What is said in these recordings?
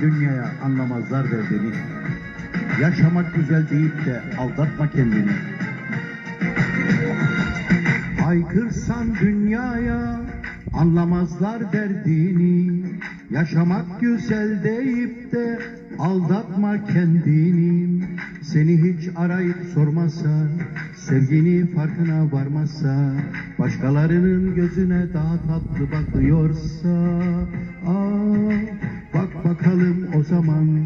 dünyaya anlamazlar derdini. Yaşamak güzel deyip de aldatma kendini. Haykırsan dünyaya anlamazlar derdini. Yaşamak güzel deyip de aldatma kendini. Seni hiç arayıp sormasa, sevgini farkına varmasa, başkalarının gözüne daha tatlı bakıyorsa, bak bakalım o zaman,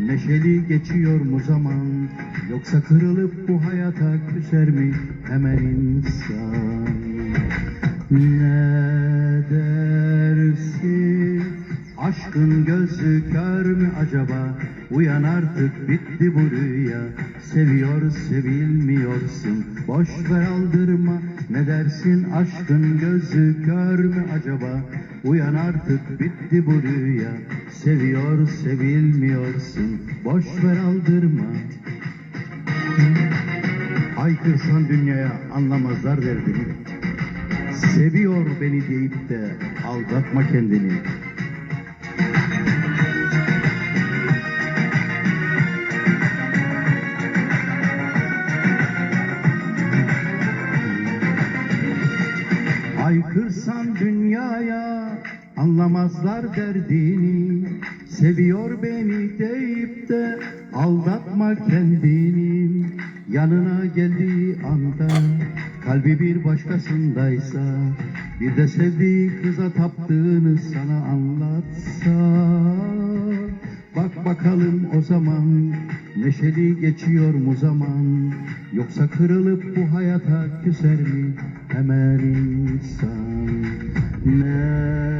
neşeli geçiyor mu zaman, yoksa kırılıp bu hayata küser mi hemen insan? Ne dersin? Aşkın gözü kör mü acaba? Uyan artık bitti bu rüya. Seviyor sevilmiyorsun. Boş ver aldırma. Ne dersin aşkın gözü kör mü acaba? Uyan artık bitti bu rüya. Seviyor sevilmiyorsun. Boş ver aldırma. Haykırsan dünyaya anlamazlar derdini. Seviyor beni deyip de aldatma kendini. Haykırsan dünyaya anlamazlar derdini. Seviyor beni deyip de aldatma kendini. Yanına geldiği anda kalbi bir başkasındaysa Bir de sevdiği kıza taptığını sana anlatsa bakalım o zaman. Neşeli geçiyor mu zaman? Yoksa kırılıp bu hayata küser mi? Hemen insan. Ne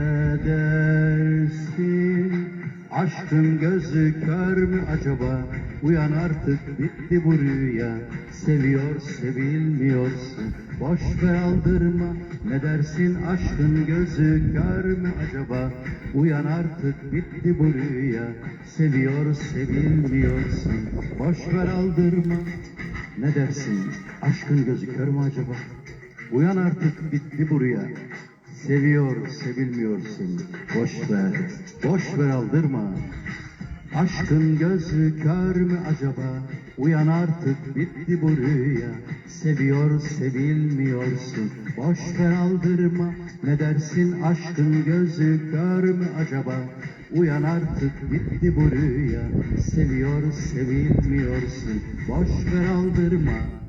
aşkın gözü kör mü acaba? Uyan artık bitti bu rüya. Seviyor sevilmiyorsun. Boş ver aldırma. Ne dersin aşkın gözü kör mü acaba? Uyan artık bitti bu rüya. Seviyor sevilmiyorsun. Boş ver aldırma. Ne dersin aşkın gözü kör mü acaba? Uyan artık bitti bu rüya Seviyor sevilmiyorsun Boş ver Boş ver aldırma Aşkın gözü kör mü acaba? Uyan artık bitti bu rüya. Seviyor sevilmiyorsun. Boş ver aldırma. Ne dersin aşkın gözü kör mü acaba? Uyan artık bitti bu rüya. Seviyor sevilmiyorsun. Boş ver aldırma.